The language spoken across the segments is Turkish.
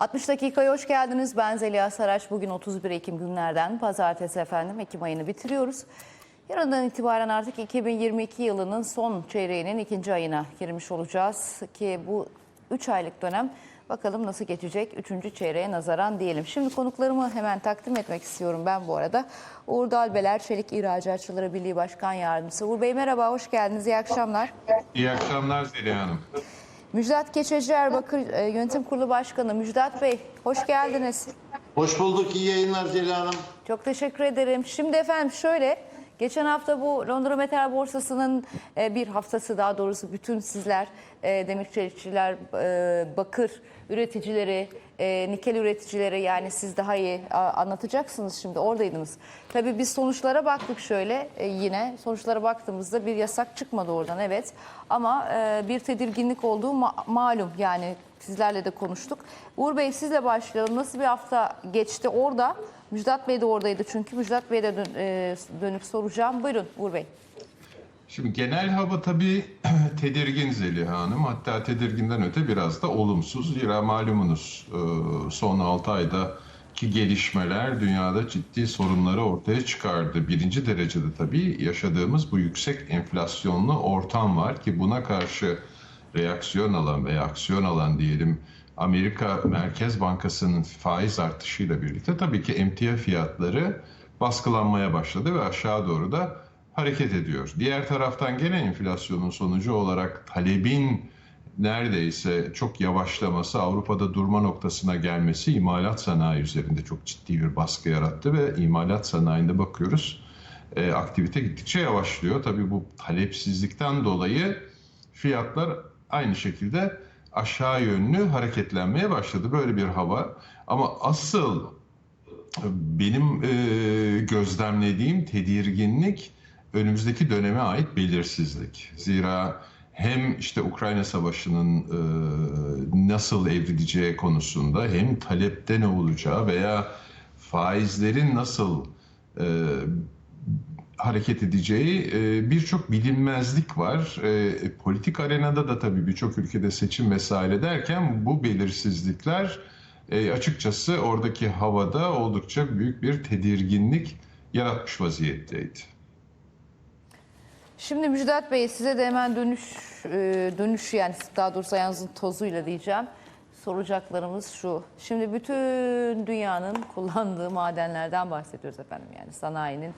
60 dakikaya hoş geldiniz. Ben Zeliha Saraç. Bugün 31 Ekim günlerden pazartesi efendim. Ekim ayını bitiriyoruz. Yarından itibaren artık 2022 yılının son çeyreğinin ikinci ayına girmiş olacağız. Ki bu 3 aylık dönem bakalım nasıl geçecek 3. çeyreğe nazaran diyelim. Şimdi konuklarımı hemen takdim etmek istiyorum ben bu arada. Uğur Dalbeler, Çelik İhracatçıları Birliği Başkan Yardımcısı. Uğur Bey merhaba, hoş geldiniz. İyi akşamlar. İyi akşamlar Zeliha Hanım. Müjdat Keçeci Erbakır e, Yönetim Kurulu Başkanı. Müjdat Bey hoş geldiniz. Hoş bulduk, iyi yayınlar Zeliha Hanım. Çok teşekkür ederim. Şimdi efendim şöyle, geçen hafta bu Londra Metal Borsası'nın e, bir haftası daha doğrusu bütün sizler, e, demir çelikçiler, e, bakır üreticileri, e, nikel üreticileri yani siz daha iyi a, anlatacaksınız şimdi oradaydınız. Tabii biz sonuçlara baktık şöyle e, yine sonuçlara baktığımızda bir yasak çıkmadı oradan evet ama e, bir tedirginlik olduğu ma- malum yani sizlerle de konuştuk. Uğur Bey sizle başlayalım. Nasıl bir hafta geçti orada? Müjdat Bey de oradaydı çünkü. Müjdat Bey'e dön- e, dönüp soracağım. Buyurun Uğur Bey. Şimdi genel hava tabii tedirgin Zeliha Hanım. Hatta tedirginden öte biraz da olumsuz. Zira malumunuz e, son 6 ayda ki gelişmeler dünyada ciddi sorunları ortaya çıkardı. Birinci derecede tabii yaşadığımız bu yüksek enflasyonlu ortam var ki buna karşı reaksiyon alan veya aksiyon alan diyelim Amerika Merkez Bankası'nın faiz artışıyla birlikte tabii ki emtia fiyatları baskılanmaya başladı ve aşağı doğru da hareket ediyor. Diğer taraftan gene enflasyonun sonucu olarak talebin neredeyse çok yavaşlaması, Avrupa'da durma noktasına gelmesi imalat sanayi üzerinde çok ciddi bir baskı yarattı ve imalat sanayinde bakıyoruz e, aktivite gittikçe yavaşlıyor. Tabii bu talepsizlikten dolayı fiyatlar aynı şekilde aşağı yönlü hareketlenmeye başladı. Böyle bir hava. Ama asıl benim e, gözlemlediğim tedirginlik önümüzdeki döneme ait belirsizlik. Zira hem işte Ukrayna Savaşı'nın e, nasıl evrileceği konusunda hem talepte ne olacağı veya faizlerin nasıl e, hareket edeceği e, birçok bilinmezlik var. E, politik arenada da tabii birçok ülkede seçim vesaire derken bu belirsizlikler e, açıkçası oradaki havada oldukça büyük bir tedirginlik yaratmış vaziyetteydi. Şimdi Müjdat Bey size de hemen dönüş e, dönüş yani daha doğrusu ayağınızın tozuyla diyeceğim. Soracaklarımız şu. Şimdi bütün dünyanın kullandığı madenlerden bahsediyoruz efendim. Yani sanayinin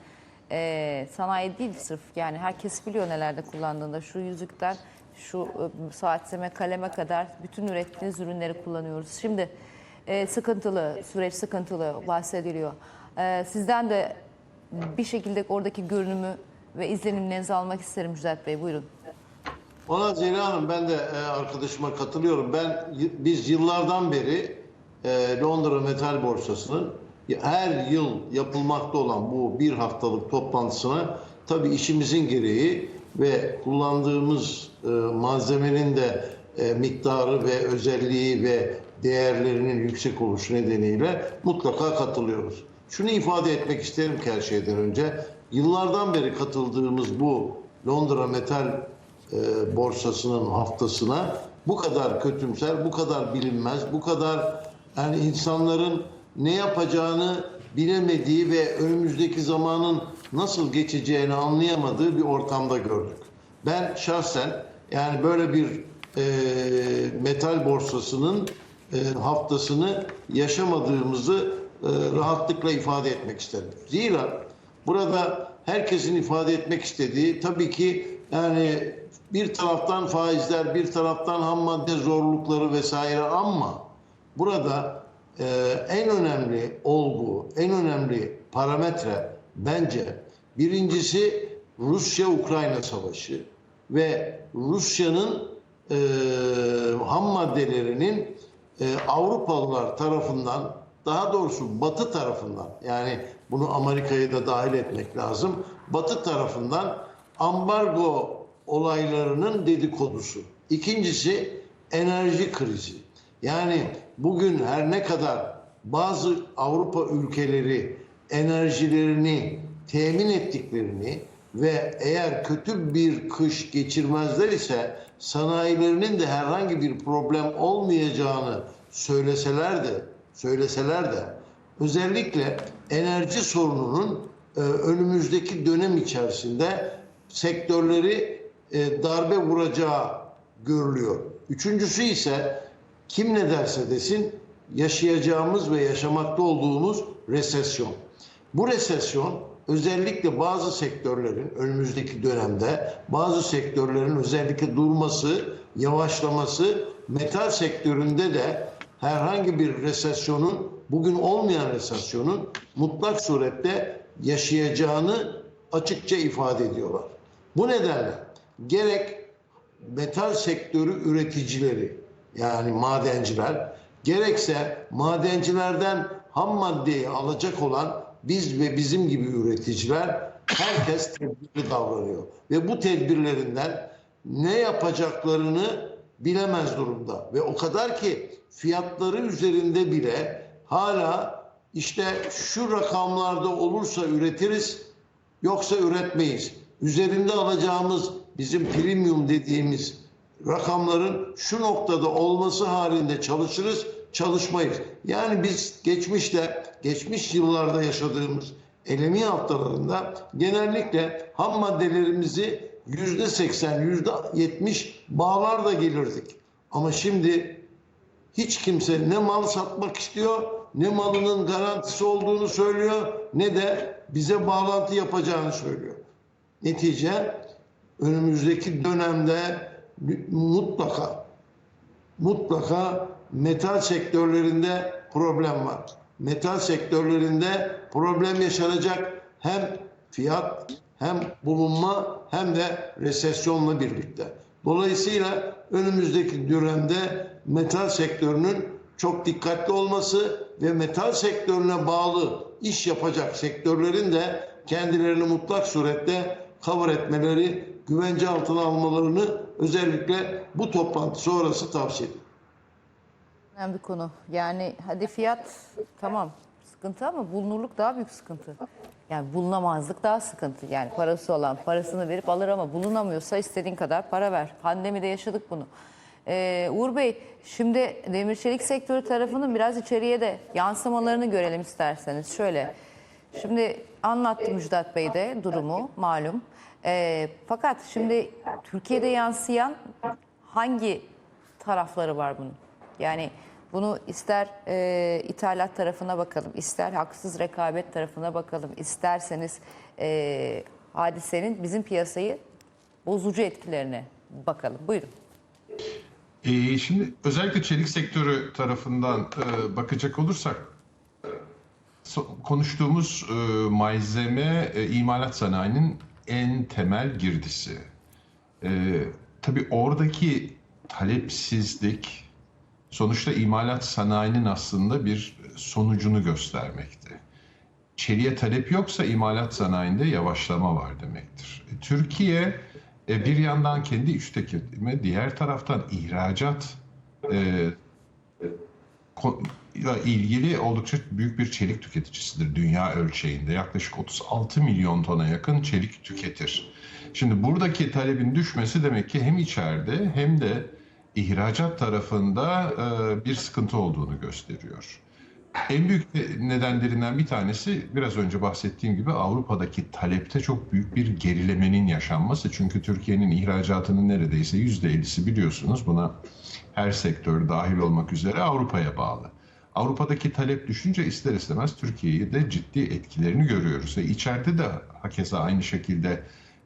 e, sanayi değil sırf yani herkes biliyor nelerde kullandığında şu yüzükten şu e, saatleme kaleme kadar bütün ürettiğiniz ürünleri kullanıyoruz. Şimdi e, sıkıntılı süreç sıkıntılı bahsediliyor. E, sizden de bir şekilde oradaki görünümü ve izlenimlerinizi almak isterim Müjdat Bey. Buyurun. Ona Zeliha Hanım ben de e, arkadaşıma katılıyorum. Ben biz yıllardan beri e, Londra Metal Borsası'nın her yıl yapılmakta olan bu bir haftalık toplantısına tabii işimizin gereği ve kullandığımız e, malzemenin de miktarı ve özelliği ve değerlerinin yüksek oluşu nedeniyle mutlaka katılıyoruz. Şunu ifade etmek isterim ki her şeyden önce. Yıllardan beri katıldığımız bu Londra Metal e, borsasının haftasına bu kadar kötümser, bu kadar bilinmez, bu kadar yani insanların ne yapacağını bilemediği ve önümüzdeki zamanın nasıl geçeceğini anlayamadığı bir ortamda gördük. Ben şahsen yani böyle bir e, metal borsasının e, haftasını yaşamadığımızı rahatlıkla ifade etmek isterim. Zira burada herkesin ifade etmek istediği tabii ki yani bir taraftan faizler, bir taraftan ham madde zorlukları vesaire ama burada e, en önemli olgu, en önemli parametre bence birincisi Rusya-Ukrayna savaşı ve Rusya'nın e, ham maddelerinin e, Avrupalılar tarafından daha doğrusu Batı tarafından yani bunu Amerika'yı da dahil etmek lazım. Batı tarafından ambargo olaylarının dedikodusu. İkincisi enerji krizi. Yani bugün her ne kadar bazı Avrupa ülkeleri enerjilerini temin ettiklerini ve eğer kötü bir kış geçirmezler ise sanayilerinin de herhangi bir problem olmayacağını söyleseler de söyleseler de özellikle enerji sorununun e, önümüzdeki dönem içerisinde sektörleri e, darbe vuracağı görülüyor. Üçüncüsü ise kim ne derse desin yaşayacağımız ve yaşamakta olduğumuz resesyon. Bu resesyon özellikle bazı sektörlerin önümüzdeki dönemde bazı sektörlerin özellikle durması, yavaşlaması, metal sektöründe de herhangi bir resesyonun bugün olmayan resesyonun mutlak surette yaşayacağını açıkça ifade ediyorlar. Bu nedenle gerek metal sektörü üreticileri yani madenciler gerekse madencilerden ham maddeyi alacak olan biz ve bizim gibi üreticiler herkes tedbirli davranıyor. Ve bu tedbirlerinden ne yapacaklarını bilemez durumda. Ve o kadar ki fiyatları üzerinde bile hala işte şu rakamlarda olursa üretiriz yoksa üretmeyiz. Üzerinde alacağımız bizim premium dediğimiz rakamların şu noktada olması halinde çalışırız, çalışmayız. Yani biz geçmişte, geçmiş yıllarda yaşadığımız elemi haftalarında genellikle ham maddelerimizi yüzde seksen, yüzde yetmiş bağlarla gelirdik. Ama şimdi hiç kimse ne mal satmak istiyor, ne malının garantisi olduğunu söylüyor, ne de bize bağlantı yapacağını söylüyor. Netice önümüzdeki dönemde mutlaka mutlaka metal sektörlerinde problem var. Metal sektörlerinde problem yaşanacak hem fiyat hem bulunma hem de resesyonla birlikte. Dolayısıyla önümüzdeki dönemde metal sektörünün çok dikkatli olması ve metal sektörüne bağlı iş yapacak sektörlerin de kendilerini mutlak surette cover etmeleri, güvence altına almalarını özellikle bu toplantı sonrası tavsiye ediyorum. Önemli konu. Yani hadi fiyat tamam sıkıntı ama bulunurluk daha büyük sıkıntı. Yani bulunamazlık daha sıkıntı. Yani parası olan parasını verip alır ama bulunamıyorsa istediğin kadar para ver. Pandemide yaşadık bunu. Ee, Uğur Bey şimdi demir çelik sektörü tarafının biraz içeriye de yansımalarını görelim isterseniz. Şöyle şimdi anlattı Müjdat Bey de durumu malum. Ee, fakat şimdi Türkiye'de yansıyan hangi tarafları var bunun? Yani bunu ister e, ithalat tarafına bakalım, ister haksız rekabet tarafına bakalım, isterseniz e, hadisenin bizim piyasayı bozucu etkilerine bakalım. Buyurun. Ee, şimdi özellikle çelik sektörü tarafından e, bakacak olursak konuştuğumuz e, malzeme e, imalat sanayinin en temel girdisi. E, tabii oradaki talepsizlik sonuçta imalat sanayinin aslında bir sonucunu göstermekte. Çeliğe talep yoksa imalat sanayinde yavaşlama var demektir. E, Türkiye e, bir yandan kendi iç tüketimi, diğer taraftan ihracat ile ilgili oldukça büyük bir çelik tüketicisidir dünya ölçeğinde. Yaklaşık 36 milyon tona yakın çelik tüketir. Şimdi buradaki talebin düşmesi demek ki hem içeride hem de ihracat tarafında e, bir sıkıntı olduğunu gösteriyor. En büyük nedenlerinden bir tanesi biraz önce bahsettiğim gibi Avrupa'daki talepte çok büyük bir gerilemenin yaşanması. Çünkü Türkiye'nin ihracatının neredeyse %50'si biliyorsunuz buna her sektör dahil olmak üzere Avrupa'ya bağlı. Avrupa'daki talep düşünce ister istemez Türkiye'yi de ciddi etkilerini görüyoruz. Ve içeride de hakeza aynı şekilde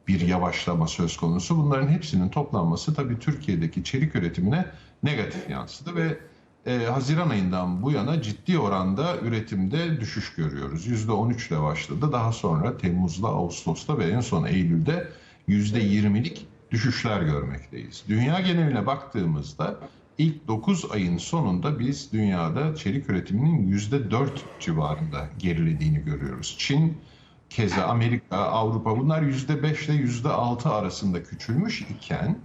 bir yavaşlama söz konusu. Bunların hepsinin toplanması tabii Türkiye'deki çelik üretimine negatif yansıdı ve e, Haziran ayından bu yana ciddi oranda üretimde düşüş görüyoruz. %13 ile başladı. Daha sonra Temmuz'da, Ağustos'ta ve en son Eylül'de %20'lik düşüşler görmekteyiz. Dünya geneline baktığımızda ilk 9 ayın sonunda biz dünyada çelik üretiminin %4 civarında gerilediğini görüyoruz. Çin keza Amerika, Avrupa bunlar %5 ile %6 arasında küçülmüş iken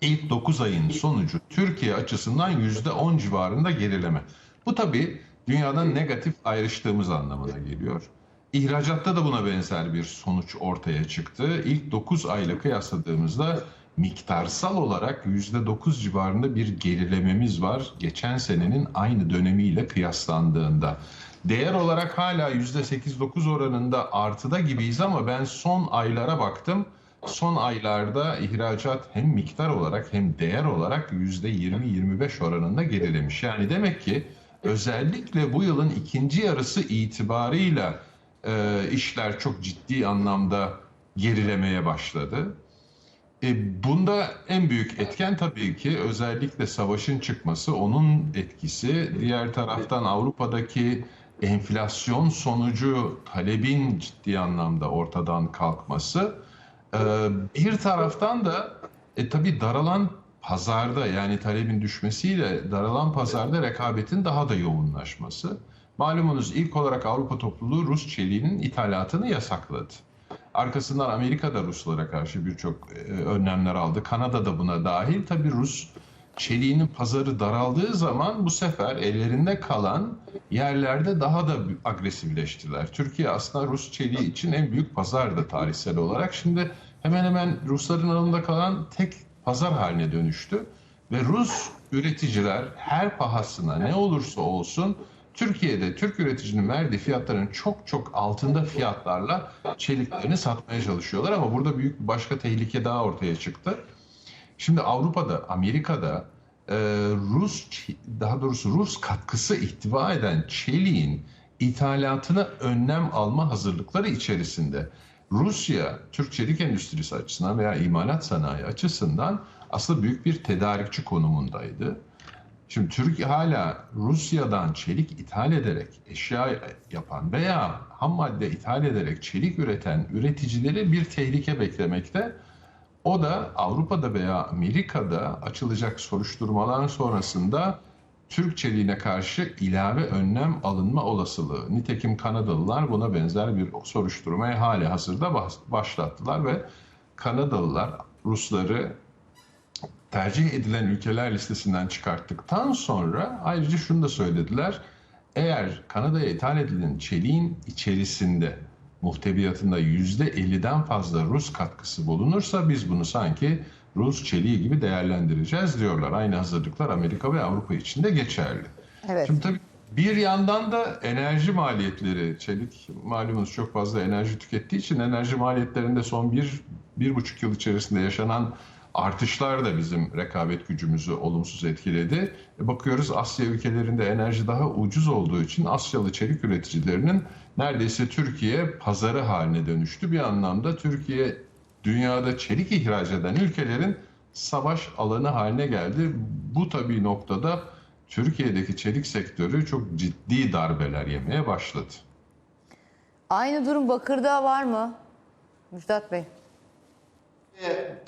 ilk 9 ayın sonucu Türkiye açısından %10 civarında gerileme. Bu tabii dünyadan negatif ayrıştığımız anlamına geliyor. İhracatta da buna benzer bir sonuç ortaya çıktı. İlk 9 ayla kıyasladığımızda miktarsal olarak %9 civarında bir gerilememiz var geçen senenin aynı dönemiyle kıyaslandığında. Değer olarak hala %8-9 oranında artıda gibiyiz ama ben son aylara baktım. Son aylarda ihracat hem miktar olarak hem değer olarak %20-25 oranında gerilemiş. Yani demek ki özellikle bu yılın ikinci yarısı itibarıyla e, işler çok ciddi anlamda gerilemeye başladı. E, bunda en büyük etken tabii ki özellikle savaşın çıkması, onun etkisi. Diğer taraftan Avrupa'daki enflasyon sonucu talebin ciddi anlamda ortadan kalkması. E, bir taraftan da e, tabii daralan pazarda yani talebin düşmesiyle daralan pazarda rekabetin daha da yoğunlaşması. Malumunuz ilk olarak Avrupa topluluğu Rus çeliğinin ithalatını yasakladı. Arkasından Amerika da Ruslara karşı birçok e, önlemler aldı. Kanada da buna dahil. Tabii Rus çeliğinin pazarı daraldığı zaman bu sefer ellerinde kalan yerlerde daha da agresifleştiler. Türkiye aslında Rus çeliği için en büyük pazardı tarihsel olarak. Şimdi hemen hemen Rusların alında kalan tek pazar haline dönüştü. Ve Rus üreticiler her pahasına ne olursa olsun Türkiye'de Türk üreticinin verdiği fiyatların çok çok altında fiyatlarla çeliklerini satmaya çalışıyorlar ama burada büyük bir başka tehlike daha ortaya çıktı. Şimdi Avrupa'da, Amerika'da e, Rus daha doğrusu Rus katkısı ihtiva eden çeliğin ithalatına önlem alma hazırlıkları içerisinde Rusya Türk çelik endüstrisi açısından veya imalat sanayi açısından aslında büyük bir tedarikçi konumundaydı. Şimdi Türkiye hala Rusya'dan çelik ithal ederek eşya yapan veya ham madde ithal ederek çelik üreten üreticileri bir tehlike beklemekte. O da Avrupa'da veya Amerika'da açılacak soruşturmalar sonrasında Türk çeliğine karşı ilave önlem alınma olasılığı. Nitekim Kanadalılar buna benzer bir soruşturmaya hali hazırda başlattılar ve Kanadalılar Rusları tercih edilen ülkeler listesinden çıkarttıktan sonra ayrıca şunu da söylediler. Eğer Kanada'ya ithal edilen çeliğin içerisinde muhteviyatında %50'den fazla Rus katkısı bulunursa biz bunu sanki Rus çeliği gibi değerlendireceğiz diyorlar. Aynı hazırlıklar Amerika ve Avrupa için de geçerli. Evet. Şimdi tabii bir yandan da enerji maliyetleri, çelik malumunuz çok fazla enerji tükettiği için enerji maliyetlerinde son bir, bir buçuk yıl içerisinde yaşanan artışlar da bizim rekabet gücümüzü olumsuz etkiledi. E, Bakıyoruz Asya ülkelerinde enerji daha ucuz olduğu için Asyalı çelik üreticilerinin neredeyse Türkiye pazarı haline dönüştü. Bir anlamda Türkiye dünyada çelik ihraç eden ülkelerin savaş alanı haline geldi. Bu tabii noktada Türkiye'deki çelik sektörü çok ciddi darbeler yemeye başladı. Aynı durum Bakır'da var mı? Müjdat Bey.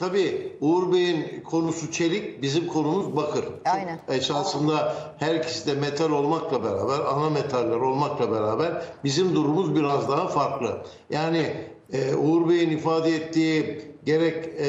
Tabii Uğur Bey'in konusu çelik, bizim konumuz bakır. Aynen. Esasında her ikisi de metal olmakla beraber, ana metaller olmakla beraber bizim durumumuz biraz daha farklı. Yani e, Uğur Bey'in ifade ettiği gerek e,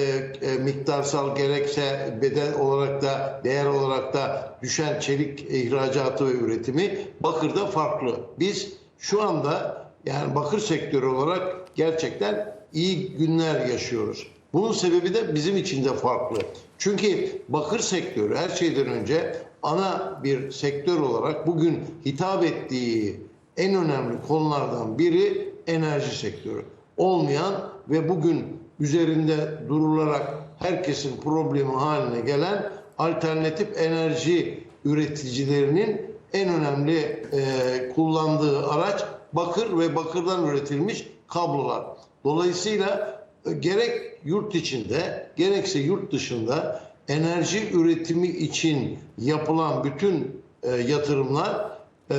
e, miktarsal gerekse bedel olarak da değer olarak da düşen çelik ihracatı ve üretimi bakırda farklı. Biz şu anda yani bakır sektörü olarak gerçekten iyi günler yaşıyoruz. Bunun sebebi de bizim için de farklı. Çünkü bakır sektörü her şeyden önce ana bir sektör olarak bugün hitap ettiği en önemli konulardan biri enerji sektörü. Olmayan ve bugün üzerinde durularak herkesin problemi haline gelen alternatif enerji üreticilerinin en önemli e, kullandığı araç bakır ve bakırdan üretilmiş kablolar. Dolayısıyla gerek yurt içinde gerekse yurt dışında enerji üretimi için yapılan bütün e, yatırımlar e,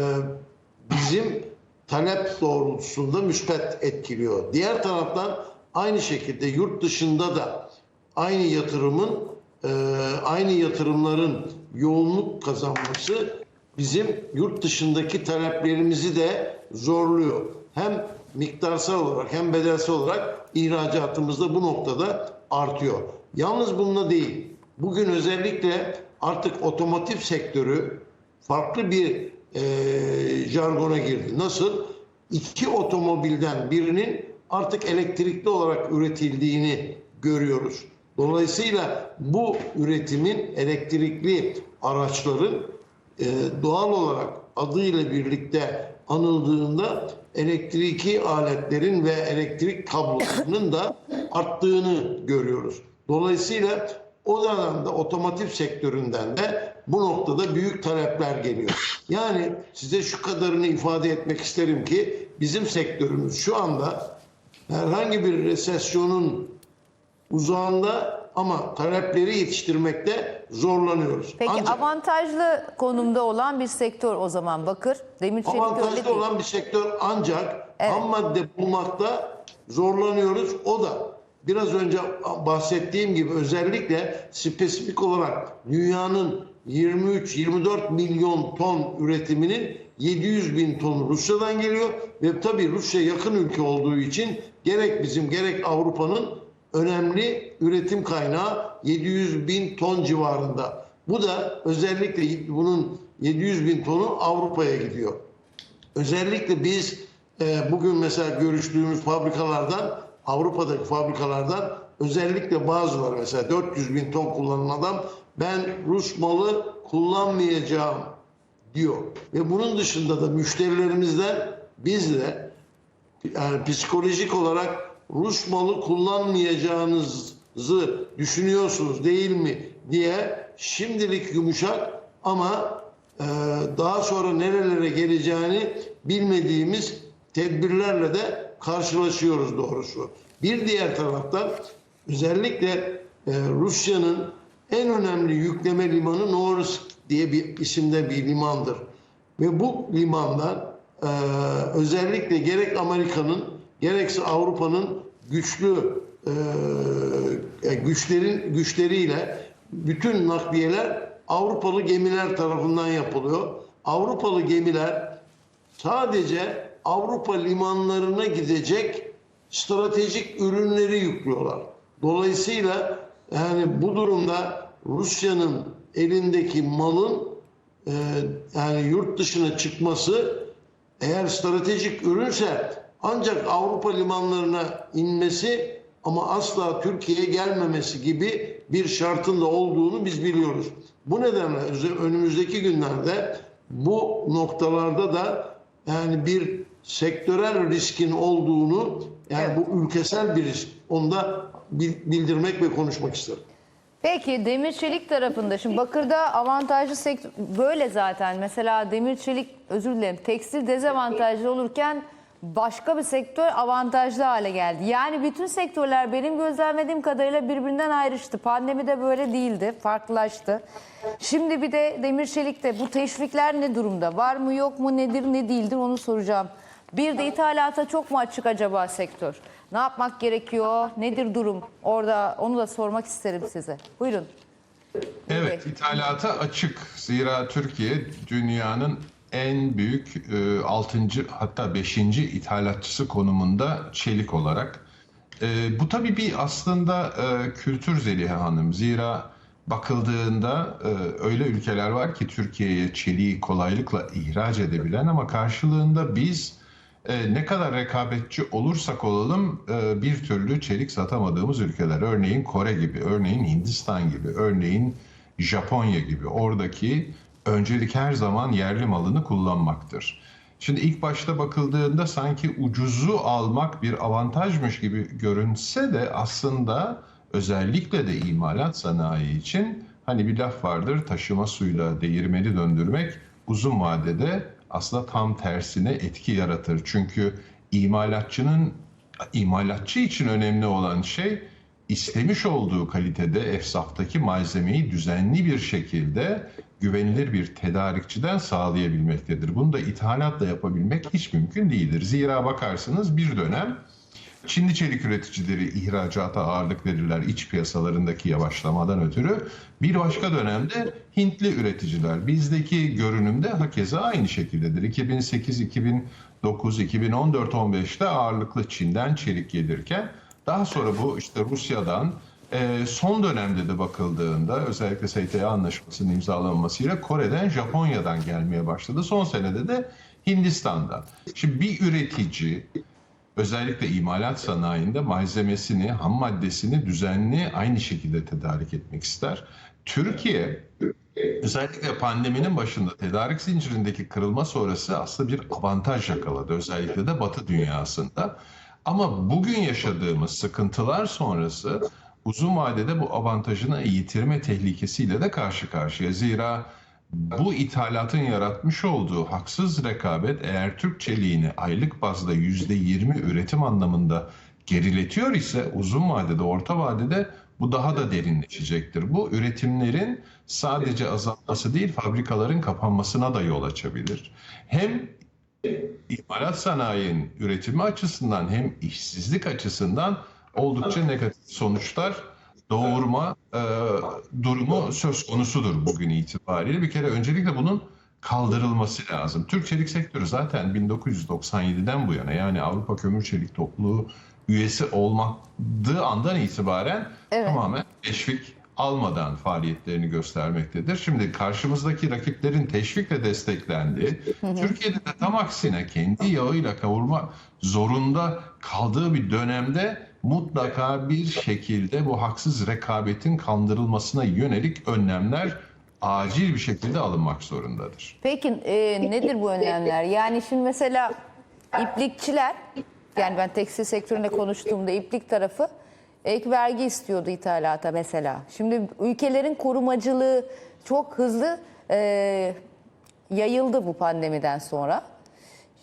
bizim talep doğrultusunda müspet etkiliyor. Diğer taraftan aynı şekilde yurt dışında da aynı yatırımın e, aynı yatırımların yoğunluk kazanması bizim yurt dışındaki taleplerimizi de zorluyor. Hem miktarsal olarak hem bedelsel olarak ihracatımız da bu noktada artıyor. Yalnız bununla değil. Bugün özellikle artık otomotiv sektörü farklı bir e, jargona girdi. Nasıl? iki otomobilden birinin artık elektrikli olarak üretildiğini görüyoruz. Dolayısıyla bu üretimin elektrikli araçların e, doğal olarak adıyla birlikte anıldığında elektriki aletlerin ve elektrik kablolarının da arttığını görüyoruz. Dolayısıyla o dönemde otomotiv sektöründen de bu noktada büyük talepler geliyor. Yani size şu kadarını ifade etmek isterim ki bizim sektörümüz şu anda herhangi bir resesyonun uzağında ama talepleri yetiştirmekte zorlanıyoruz. Peki Ancak avantajlı konumda olan bir sektör o zaman bakır. Demir çelik avantajlı değil. olan bir sektör ancak Evet. ham madde bulmakta zorlanıyoruz. O da biraz önce bahsettiğim gibi özellikle spesifik olarak dünyanın 23-24 milyon ton üretiminin 700 bin ton Rusya'dan geliyor ve tabii Rusya yakın ülke olduğu için gerek bizim gerek Avrupa'nın önemli üretim kaynağı 700 bin ton civarında. Bu da özellikle bunun 700 bin tonu Avrupa'ya gidiyor. Özellikle biz e, bugün mesela görüştüğümüz fabrikalardan, Avrupa'daki fabrikalardan özellikle bazıları mesela 400 bin ton kullanan adam ben Rus malı kullanmayacağım diyor. Ve bunun dışında da müşterilerimizden biz de yani psikolojik olarak Rus malı kullanmayacağınızı düşünüyorsunuz değil mi diye şimdilik yumuşak ama e, daha sonra nerelere geleceğini bilmediğimiz tedbirlerle de karşılaşıyoruz doğrusu. Bir diğer taraftan özellikle e, Rusya'nın en önemli yükleme limanı Norilsk diye bir isimde bir limandır. Ve bu limandan e, özellikle gerek Amerika'nın gerekse Avrupa'nın güçlü e, güçlerin güçleriyle bütün nakliyeler Avrupalı gemiler tarafından yapılıyor. Avrupalı gemiler sadece Avrupa limanlarına gidecek stratejik ürünleri yüklüyorlar. Dolayısıyla yani bu durumda Rusya'nın elindeki malın e, yani yurt dışına çıkması eğer stratejik ürünse ancak Avrupa limanlarına inmesi ama asla Türkiye'ye gelmemesi gibi bir şartın da olduğunu biz biliyoruz. Bu nedenle önümüzdeki günlerde bu noktalarda da yani bir sektörel riskin olduğunu yani Evet. bu ülkesel bir risk. Onu da bil- bildirmek ve konuşmak isterim. Peki demir çelik tarafında şimdi bakırda avantajlı sektör böyle zaten. Mesela demir çelik özür dilerim tekstil dezavantajlı olurken başka bir sektör avantajlı hale geldi. Yani bütün sektörler benim gözlemlediğim kadarıyla birbirinden ayrıştı. Pandemi de böyle değildi, farklılaştı. Şimdi bir de demir çelikte bu teşvikler ne durumda? Var mı yok mu nedir ne değildir onu soracağım. Bir de ithalata çok mu açık acaba sektör? Ne yapmak gerekiyor? Nedir durum? Orada onu da sormak isterim size. Buyurun. Evet, ithalata açık. Zira Türkiye dünyanın en büyük 6. hatta 5. ithalatçısı konumunda çelik olarak. E, bu tabii bir aslında e, kültür Zeliha Hanım. Zira bakıldığında e, öyle ülkeler var ki Türkiye'ye çeliği kolaylıkla ihraç edebilen ama karşılığında biz e, ne kadar rekabetçi olursak olalım e, bir türlü çelik satamadığımız ülkeler. Örneğin Kore gibi, örneğin Hindistan gibi, örneğin Japonya gibi. Oradaki öncelik her zaman yerli malını kullanmaktır. Şimdi ilk başta bakıldığında sanki ucuzu almak bir avantajmış gibi görünse de aslında özellikle de imalat sanayi için hani bir laf vardır taşıma suyla değirmeni döndürmek uzun vadede aslında tam tersine etki yaratır. Çünkü imalatçının imalatçı için önemli olan şey istemiş olduğu kalitede efsaftaki malzemeyi düzenli bir şekilde güvenilir bir tedarikçiden sağlayabilmektedir. Bunu da ithalatla yapabilmek hiç mümkün değildir. Zira bakarsınız bir dönem Çinli çelik üreticileri ihracata ağırlık verirler iç piyasalarındaki yavaşlamadan ötürü. Bir başka dönemde Hintli üreticiler. Bizdeki görünümde hakeza aynı şekildedir. 2008, 2009, 2014, 15'te ağırlıklı Çin'den çelik gelirken daha sonra bu işte Rusya'dan e, son dönemde de bakıldığında özellikle STA anlaşmasının imzalanmasıyla Kore'den, Japonya'dan gelmeye başladı. Son senede de Hindistan'dan. Şimdi bir üretici özellikle imalat sanayinde malzemesini, ham maddesini düzenli aynı şekilde tedarik etmek ister. Türkiye özellikle pandeminin başında tedarik zincirindeki kırılma sonrası aslında bir avantaj yakaladı. Özellikle de Batı dünyasında. Ama bugün yaşadığımız sıkıntılar sonrası uzun vadede bu avantajını yitirme tehlikesiyle de karşı karşıya. Zira bu ithalatın yaratmış olduğu haksız rekabet eğer Türk çeliğini aylık bazda %20 üretim anlamında geriletiyor ise uzun vadede, orta vadede bu daha da derinleşecektir. Bu üretimlerin sadece azalması değil, fabrikaların kapanmasına da yol açabilir. Hem imalat sanayinin üretimi açısından hem işsizlik açısından oldukça negatif sonuçlar doğurma e, durumu söz konusudur bugün itibariyle. Bir kere öncelikle bunun kaldırılması lazım. Türk çelik sektörü zaten 1997'den bu yana yani Avrupa Kömür Çelik Topluluğu üyesi olmadığı andan itibaren Evet. tamamen teşvik almadan faaliyetlerini göstermektedir. Şimdi karşımızdaki rakiplerin teşvikle desteklendiği, Türkiye'de de tam aksine kendi yağıyla kavurma zorunda kaldığı bir dönemde mutlaka bir şekilde bu haksız rekabetin kandırılmasına yönelik önlemler acil bir şekilde alınmak zorundadır. Peki e, nedir bu önlemler? Yani şimdi mesela iplikçiler, yani ben tekstil sektöründe konuştuğumda iplik tarafı ek vergi istiyordu ithalata mesela. Şimdi ülkelerin korumacılığı çok hızlı e, yayıldı bu pandemiden sonra.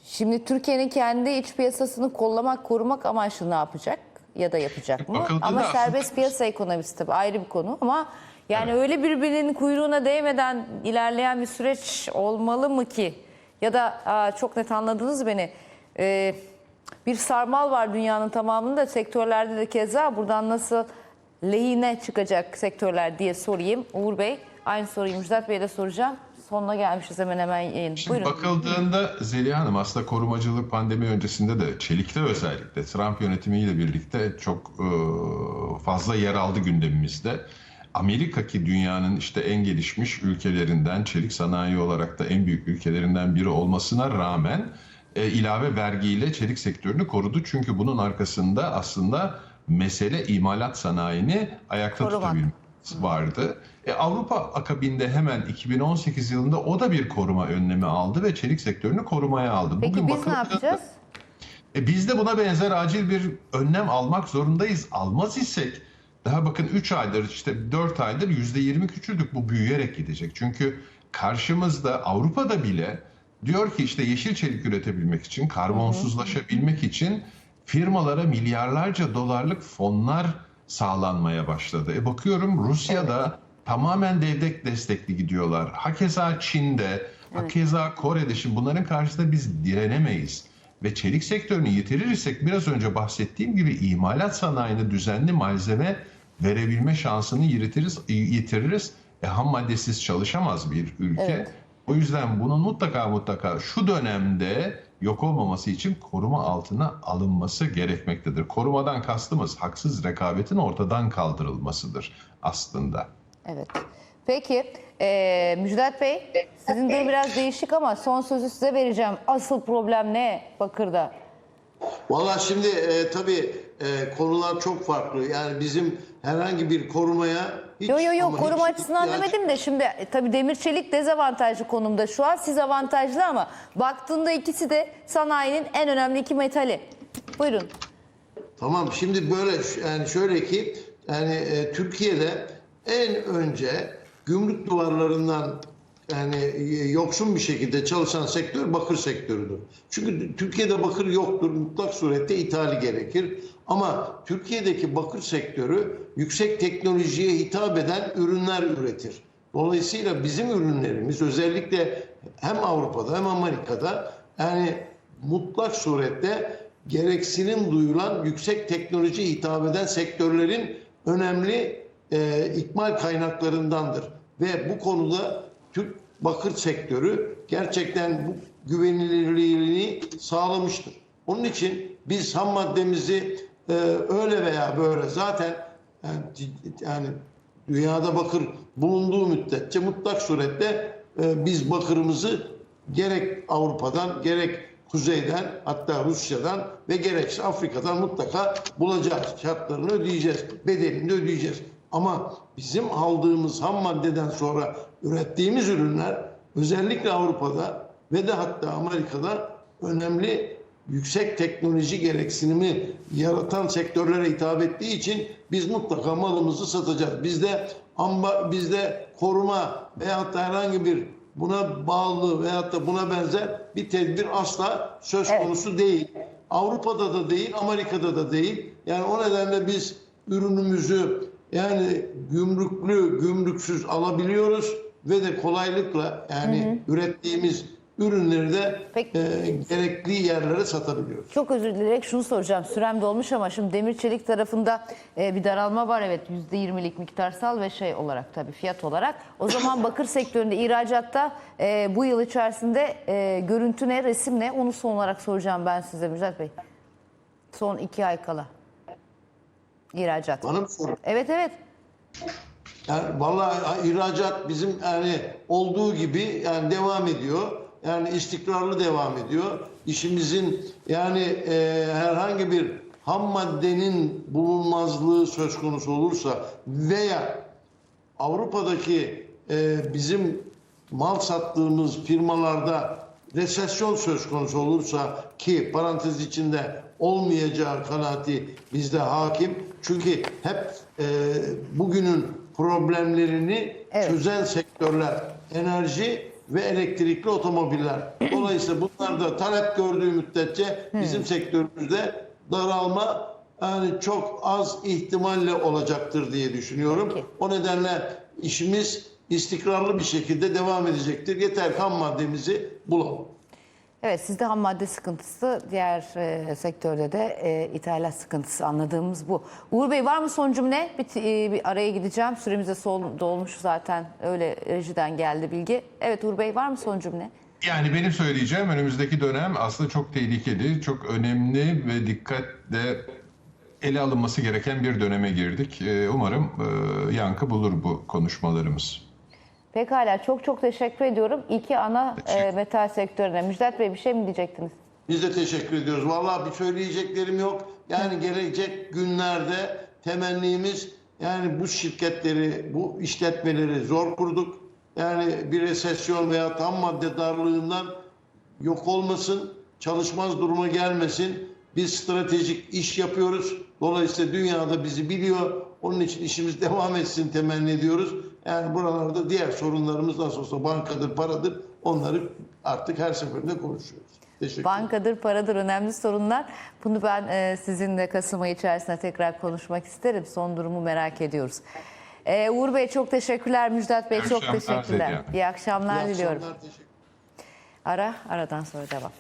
Şimdi Türkiye'nin kendi iç piyasasını kollamak, korumak amaçlı ne yapacak ya da yapacak mı? Bakıldığında Ama serbest piyasa ekonomisi tabii ayrı bir konu ama yani öyle birbirinin kuyruğuna değmeden ilerleyen bir süreç olmalı mı ki? Ya da aa, çok net anladınız beni. Ee, bir sarmal var dünyanın tamamında sektörlerde de keza buradan nasıl lehine çıkacak sektörler diye sorayım. Uğur Bey aynı soruyu Müjdat Bey'e de soracağım. Sonuna gelmişiz hemen hemen yayın. Şimdi Buyurun. bakıldığında Zeliha Hanım aslında korumacılık pandemi öncesinde de çelikte özellikle Trump yönetimiyle birlikte çok e, fazla yer aldı gündemimizde. Amerika ki dünyanın işte en gelişmiş ülkelerinden çelik sanayi olarak da en büyük ülkelerinden biri olmasına rağmen e, ilave vergiyle çelik sektörünü korudu. Çünkü bunun arkasında aslında mesele imalat sanayini ayakta Korumak. tutabilmek vardı. E, Avrupa akabinde hemen 2018 yılında o da bir koruma önlemi aldı ve çelik sektörünü korumaya aldı. Peki biz ne yapacağız? E, biz de buna benzer acil bir önlem almak zorundayız. Almaz isek daha bakın 3 aydır işte 4 aydır %20 küçüldük. Bu büyüyerek gidecek. Çünkü karşımızda Avrupa'da bile diyor ki işte yeşil çelik üretebilmek için, karbonsuzlaşabilmek için firmalara milyarlarca dolarlık fonlar sağlanmaya başladı. E bakıyorum Rusya'da tamamen devlet destekli gidiyorlar. Hakeza Çin'de, hakeza Kore'de. Şimdi bunların karşısında biz direnemeyiz. Ve çelik sektörünü yitirirsek biraz önce bahsettiğim gibi imalat sanayine düzenli malzeme verebilme şansını yitiririz. yitiririz. E, ham maddesiz çalışamaz bir ülke. Evet. O yüzden bunun mutlaka mutlaka şu dönemde yok olmaması için koruma altına alınması gerekmektedir. Korumadan kastımız haksız rekabetin ortadan kaldırılmasıdır aslında. Evet. Peki e, Müjdat Bey sizin de biraz değişik ama son sözü size vereceğim. Asıl problem ne Bakır'da? Valla şimdi e, tabii e, konular çok farklı. Yani bizim herhangi bir korumaya hiç Yo yo yo koruma hiç açısından ihtiyaç- demedim de şimdi e, tabii demir çelik dezavantajlı konumda şu an siz avantajlı ama baktığında ikisi de sanayinin en önemli iki metali. Buyurun. Tamam şimdi böyle yani şöyle ki yani e, Türkiye'de en önce gümrük duvarlarından yani e, yoksun bir şekilde çalışan sektör bakır sektörüdür. Çünkü Türkiye'de bakır yoktur. Mutlak surette ithali gerekir. Ama Türkiye'deki bakır sektörü yüksek teknolojiye hitap eden ürünler üretir. Dolayısıyla bizim ürünlerimiz özellikle hem Avrupa'da hem Amerika'da yani mutlak surette gereksinim duyulan yüksek teknoloji hitap eden sektörlerin önemli e, ikmal kaynaklarındandır. Ve bu konuda Türk bakır sektörü gerçekten bu güvenilirliğini sağlamıştır. Onun için biz ham maddemizi e, öyle veya böyle zaten yani, yani dünyada bakır bulunduğu müddetçe mutlak surette e, biz bakırımızı gerek Avrupa'dan gerek kuzeyden hatta Rusya'dan ve gerekse Afrika'dan mutlaka bulacağız. Şartlarını ödeyeceğiz. Bedelini de ödeyeceğiz. Ama bizim aldığımız ham maddeden sonra ürettiğimiz ürünler özellikle Avrupa'da ve de hatta Amerika'da önemli yüksek teknoloji gereksinimi yaratan sektörlere hitap ettiği için biz mutlaka malımızı satacağız. Bizde amba, bizde koruma veyahut da herhangi bir buna bağlı veyahut da buna benzer bir tedbir asla söz Evet. konusu değil. Avrupa'da da değil, Amerika'da da değil. Yani o nedenle biz ürünümüzü yani gümrüklü, gümrüksüz alabiliyoruz ve de kolaylıkla yani ürettiğimiz ürünleri de Peki. e, gerekli yerlere satabiliyoruz. Çok özür dileyerek şunu soracağım. Sürem dolmuş ama şimdi demir çelik tarafında e, bir daralma var evet %20'lik miktarsal ve şey olarak tabii fiyat olarak. O zaman bakır sektöründe ihracatta e, bu yıl içerisinde e, görüntü ne, resim ne onu son olarak soracağım ben size Müjdat Bey. Son iki ay kala. İhracat. Bana mı sorun? Evet evet. Yani vallahi ihracat bizim yani olduğu gibi yani devam ediyor. Yani istikrarlı devam ediyor. İşimizin yani e, herhangi bir ham maddenin bulunmazlığı söz konusu olursa veya Avrupa'daki e, bizim mal sattığımız firmalarda resesyon söz konusu olursa ki parantez içinde olmayacağı kanaati bizde hakim. Çünkü hep e, bugünün problemlerini Evet. çözen sektörler enerji ve elektrikli otomobiller. Dolayısıyla bunlar da talep gördüğü müddetçe bizim sektörümüzde daralma yani çok az ihtimalle olacaktır diye düşünüyorum. Peki. O nedenle işimiz istikrarlı bir şekilde devam edecektir. Yeter ham maddemizi bulalım. Evet sizde ham madde sıkıntısı, diğer e, sektörde de e, ithalat sıkıntısı anladığımız bu. Uğur Bey var mı son cümle? Bir, e, bir araya gideceğim. Süremiz de sol- dolmuş zaten. Öyle rejiden geldi bilgi. Evet Uğur Bey var mı son cümle? Yani benim söyleyeceğim önümüzdeki dönem aslında çok tehlikeli, çok önemli ve dikkatle ele alınması gereken bir döneme girdik. Ee, Umarım e, yankı bulur bu konuşmalarımız. Pekala çok çok teşekkür ediyorum. İki ana e, metal sektörüne. Müjdat Bey bir şey mi diyecektiniz? Biz de teşekkür ediyoruz. Vallahi bir söyleyeceklerim yok. Yani gelecek günlerde temennimiz yani bu şirketleri, bu işletmeleri zor kurduk. Yani bir resesyon veya tam madde darlığından yok olmasın, çalışmaz duruma gelmesin. Biz stratejik iş yapıyoruz. Dolayısıyla dünyada bizi biliyor. Onun için işimiz devam etsin temenni ediyoruz. Yani buralarda diğer sorunlarımız nasıl olsa bankadır, paradır. Onları artık her seferinde konuşuyoruz. Teşekkür. Bankadır, paradır önemli sorunlar. Bunu ben e, sizinle Kasım ayı içerisinde tekrar konuşmak isterim. Son durumu merak ediyoruz. E, Uğur Bey çok teşekkürler. Müjdat Bey İyi çok akşamlar teşekkürler. diliyorum. İyi akşamlar İyi diliyorum. akşamlar, teşekkür Ara, aradan sonra devam.